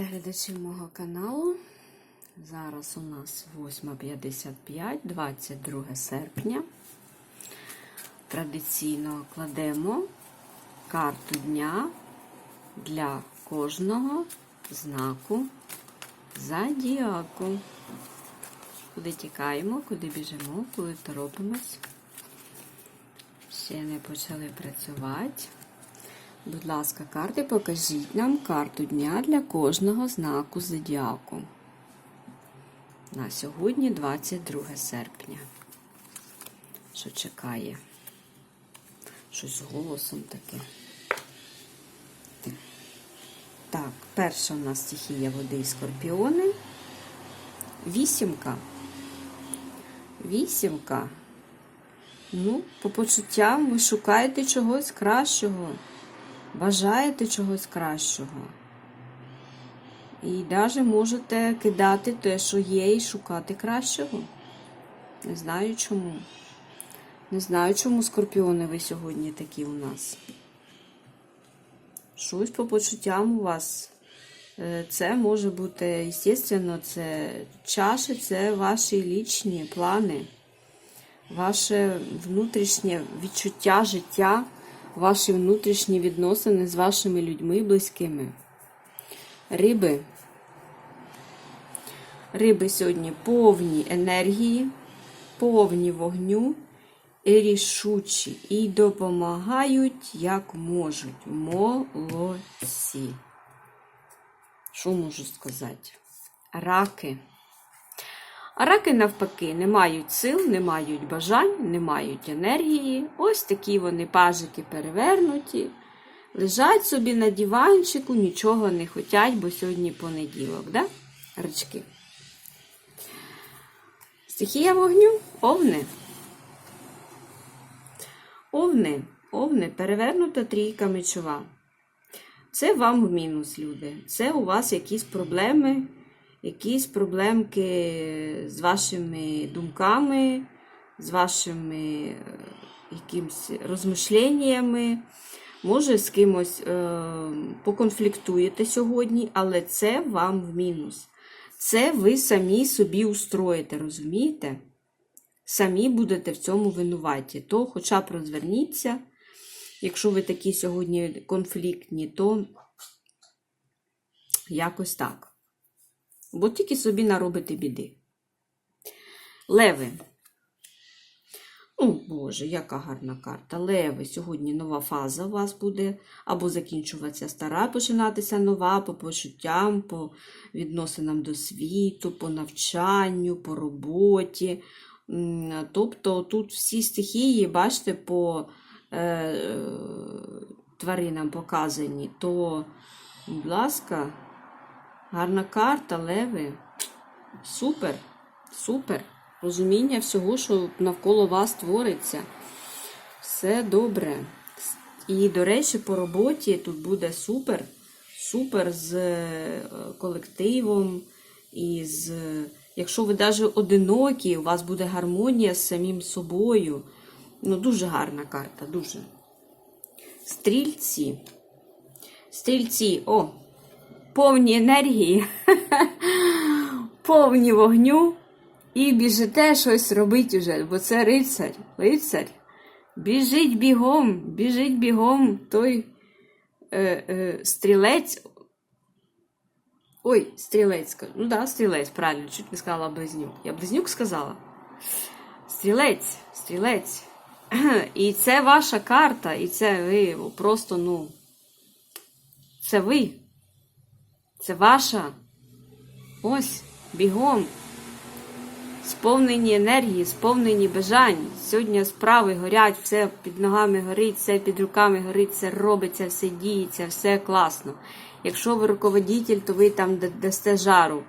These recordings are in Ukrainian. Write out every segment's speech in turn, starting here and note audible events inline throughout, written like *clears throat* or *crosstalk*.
Вітайте глядачів мого каналу. Зараз у нас 8.55, 22 серпня. Традиційно кладемо карту дня для кожного знаку зодіаку. Куди тікаємо, куди біжимо, коли торопимось. Ще не почали працювати. Будь ласка, карти, покажіть нам карту дня для кожного знаку зодіаку. На сьогодні 22 серпня. Що чекає? Щось з голосом таке. Так, перша у нас стихія води і скорпіони. Вісімка. Вісімка. Ну, по почуттям ви шукаєте чогось кращого. Бажаєте чогось кращого. І навіть можете кидати те, що є, і шукати кращого. Не знаю чому. Не знаю, чому скорпіони ви сьогодні такі у нас. Щось по почуттям у вас. Е, Це може бути, звісно, це чаші, це ваші лічні плани, ваше внутрішнє відчуття життя ваші внутрішні відносини з вашими людьми близькими. Риби. Риби сьогодні повні енергії, повні вогню і рішучі, і допомагають, як можуть. Молодці. Що можу сказати? Раки. А раки, навпаки, не мають сил, не мають бажань, не мають енергії. Ось такі вони пажики перевернуті. Лежать собі на диванчику, нічого не хотять, бо сьогодні понеділок, да? Рачки. Стихія вогню овни. Овни, овни, перевернута трійка мечова. Це вам в мінус, люди. Це у вас якісь проблеми якісь проблемки з вашими думками, з вашими е, якимось розмишленнями. Може, з кимось е, поконфліктуєте сьогодні, але це вам в мінус. Це ви самі собі устроїте, розумієте? Самі будете в цьому винуваті. То хоча б розверніться. Якщо ви такі сьогодні конфліктні, то якось так бо тільки собі наробите біди. Леви. О, Боже, яка гарна карта. Леви. Сьогодні нова фаза у вас буде, або закінчуватися стара, починатися нова по почуттям, по відносинам до світу, по навчанню, по роботі. Тобто тут всі стихії, бачите, по е, тваринам показані, то, будь ласка. Гарна карта, леви. Супер, супер. Розуміння всього, що навколо вас твориться. Все добре. І, до речі, по роботі тут буде супер. Супер з е, колективом. І з... Якщо ви навіть одинокі, у вас буде гармонія з самим собою. Ну, дуже гарна карта, дуже. Стрільці. Стрільці, о! Повні енергії, *laughs* повні вогню, і біжите щось робити вже, бо це рицарь, лицар. Біжить бігом, біжить бігом той е, е, стрілець. Ой, стрілець, ну да, стрілець, правильно, чуть не сказала близнюк. Я близнюк сказала. Стрілець, стрілець. *clears throat* І це ваша карта, і це ви просто, ну, це ви. Це ваша. Ось, бігом. Сповнені енергії, сповнені бажань. Сьогодні справи горять, все під ногами горить, все під руками горить, все робиться, все діється, все класно. Якщо ви руководитель, то ви там дасте жару.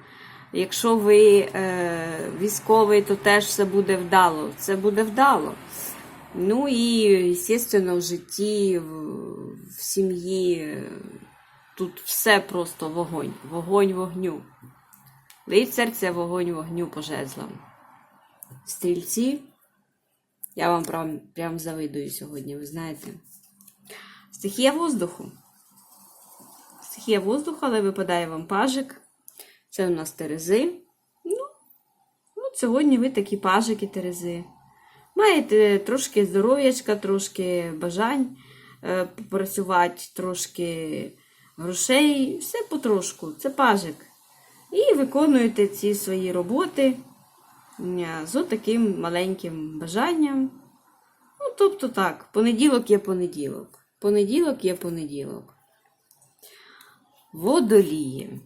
Якщо ви е, військовий, то теж все буде вдало. Це буде вдало. Ну і, звісно, в житті, в, в сім'ї. Тут все просто вогонь, вогонь вогню. Лицар це вогонь вогню по жезлам. Стрільці, я вам прям, прям завидую сьогодні, ви знаєте. Стихія воздуху. стихія воздуха, але випадає вам пажик. Це у нас Терези. Ну, ну, сьогодні ви такі пажики Терези. Маєте трошки здоров'ячка, трошки бажань е, попрацювати, трошки грошей, все потрошку. Це пажик. І виконуєте ці свої роботи з таким маленьким бажанням. Ну, тобто так, понеділок є понеділок. Понеділок є понеділок. Водолії.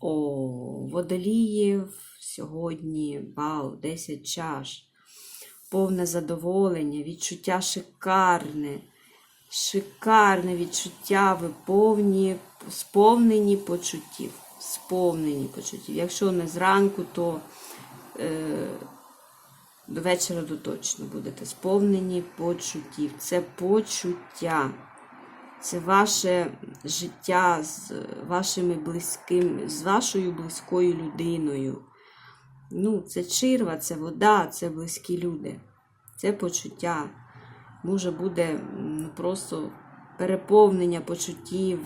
О, водоліїв сьогодні бал, 10 чаш. Повне задоволення, відчуття шикарне. Шикарне відчуття, ви повні, сповнені почуттів. Сповнені почуттів. Якщо не зранку, то е, до вечора до точно будете сповнені почуттів. Це почуття. Це ваше життя з вашими близькими, з вашою близькою людиною. Ну, це чирва, це вода, це близькі люди. Це почуття. Може буде просто переповнення почуттів.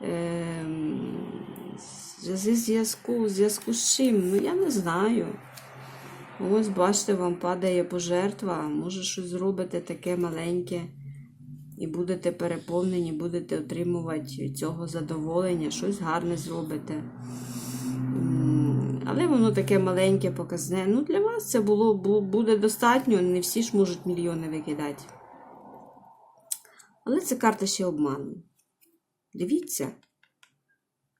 Ем, зв'язку, зв'язку з чим? Ну, я не знаю. Ось, бачите, вам падає пожертва, може щось зробите таке маленьке. І будете переповнені, будете отримувати цього задоволення, щось гарне зробите. Але воно таке маленьке, показне. Ну, для вас це було, буде достатньо, не всі ж можуть мільйони викидати. Але це карта ще обману. Дивіться,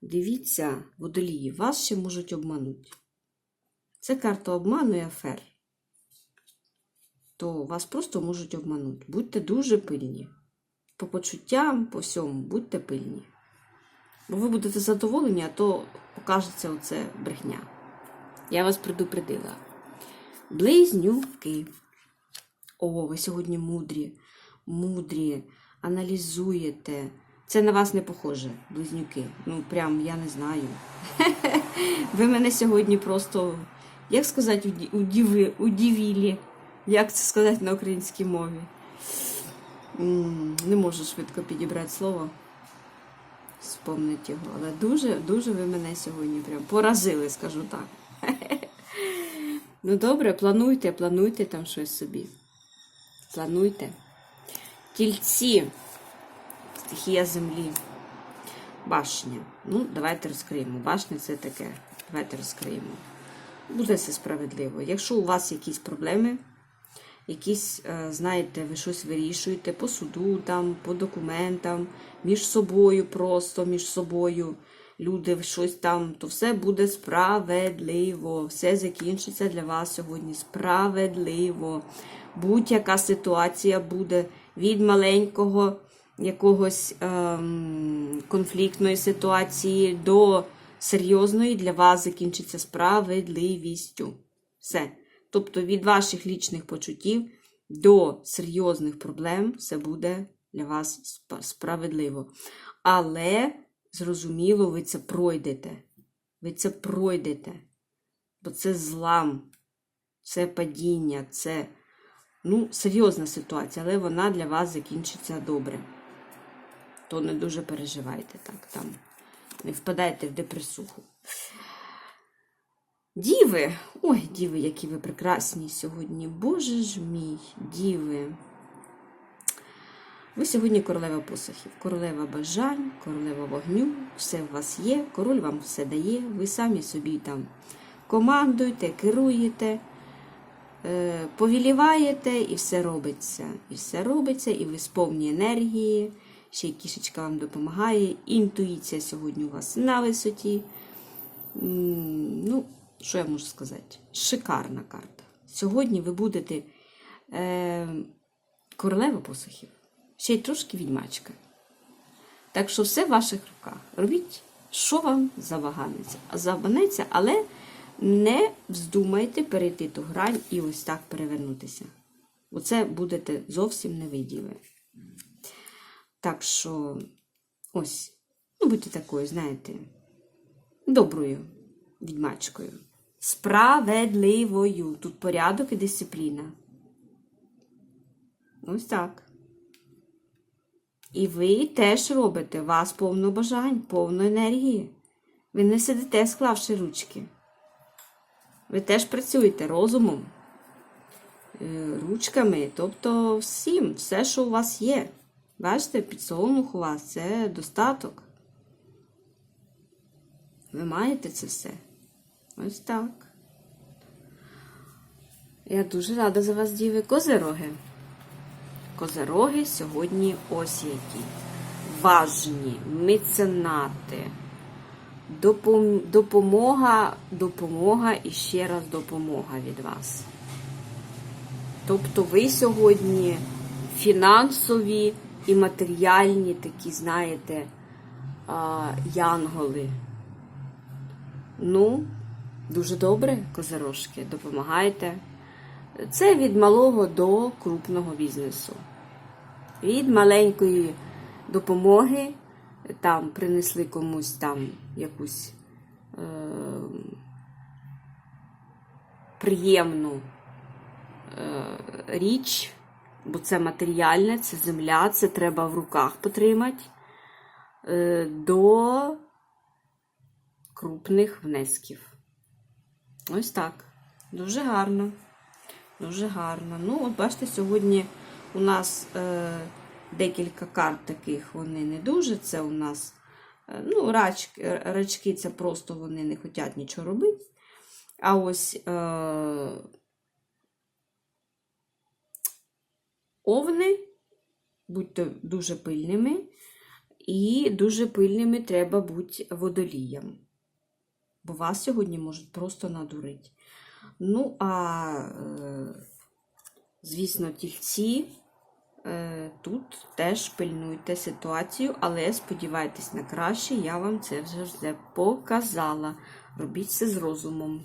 дивіться, водолії, вас ще можуть обманути. Це карта обману і афер. То вас просто можуть обманути. Будьте дуже пильні. По почуттям, по всьому, будьте пильні. Бо ви будете задоволені, а то покажеться оце брехня. Я вас предупредила. Близнюки. О, ви сьогодні мудрі, мудрі, аналізуєте. Це на вас не похоже, близнюки. Ну, прям я не знаю. *laughs* Ви мене сьогодні просто, як сказати, уді- удіви, удивілі. Як це сказати на українській мові? Не можу швидко підібрати слово. Спомнить його. Але дуже, дуже ви мене сьогодні прям поразили, скажу так. Ну добре, плануйте, плануйте там щось собі. Плануйте. Тільці. Стихія землі. Башня. Ну, давайте розкриємо. Башня це таке. Давайте розкриємо. Буде все справедливо. Якщо у вас якісь проблеми, якісь, е, знаєте, ви щось вирішуєте по суду, там, по документам, між собою, просто між собою, люди щось там, то все буде справедливо. Все закінчиться для вас сьогодні справедливо. Будь-яка ситуація буде від маленького якогось ем, конфліктної ситуації до серйозної для вас закінчиться справедливістю. Все. Тобто від ваших лічних почуттів до серйозних проблем все буде для вас справедливо. Але, зрозуміло, ви це пройдете. Ви це пройдете. Бо це злам, це падіння, це ну, серйозна ситуація, але вона для вас закінчиться добре. То не дуже переживайте так там. Не впадайте в депресуху. Діви, ой, діви, які ви прекрасні сьогодні. Боже ж мій, діви. Ви сьогодні королева посохів, королева бажань, королева вогню, все у вас є, король вам все дає, ви самі собі там командуєте, керуєте, е, повіліваєте, і все робиться. І все робиться, і ви сповні енергії, ще й кішечка вам допомагає. Інтуїція сьогодні у вас на висоті. Ну, що я можу сказати? Шикарна карта. Сьогодні ви будете е, королева посухів, ще й трошки відьмачка. Так що все в ваших руках. Робіть, що вам забаганеться. Забанеться, але не вздумайте перейти ту грань і ось так перевернутися. Оце будете зовсім невиділи. Так що, ось, ну будьте такою, знаєте, доброю відьмачкою. Справедливою. Тут порядок і дисципліна. Ось так. І ви теж робите. Вас повно бажань, повно енергії. Ви не сидите, склавши ручки. Ви теж працюєте розумом, е, ручками, тобто всім, все, що у вас є. Бачите, підсолнух у вас це достаток. Ви маєте це все. Ось так. Я дуже рада за вас, діви. Козероги. Козероги сьогодні ось які. Важні, меценати. Допом- Допомога, допомога і ще раз допомога від вас. Тобто ви сьогодні фінансові і матеріальні такі, знаєте, янголи. Ну, дуже добре, козирожки, допомагайте. Це від малого до крупного бізнесу. Від маленької допомоги там принесли комусь там якусь е, приємну е, річ, бо це матеріальне, це земля, це треба в руках потримати, е, до крупних внесків. Ось так. Дуже гарно. Дуже гарно. Ну, от бачите, сьогодні у нас е, декілька карт таких, вони не дуже. Це у нас е, ну, рачки, рачки це просто вони не хочуть нічого робити. А ось е, овни, будьте дуже пильними, і дуже пильними треба бути водоліям. Бо вас сьогодні можуть просто надурити. Ну, а, е, звісно, тільці тут теж пильнуйте ситуацію, але сподівайтесь на краще, я вам це вже показала. Робіть це з розумом.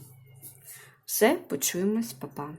Все, почуємось, па-па.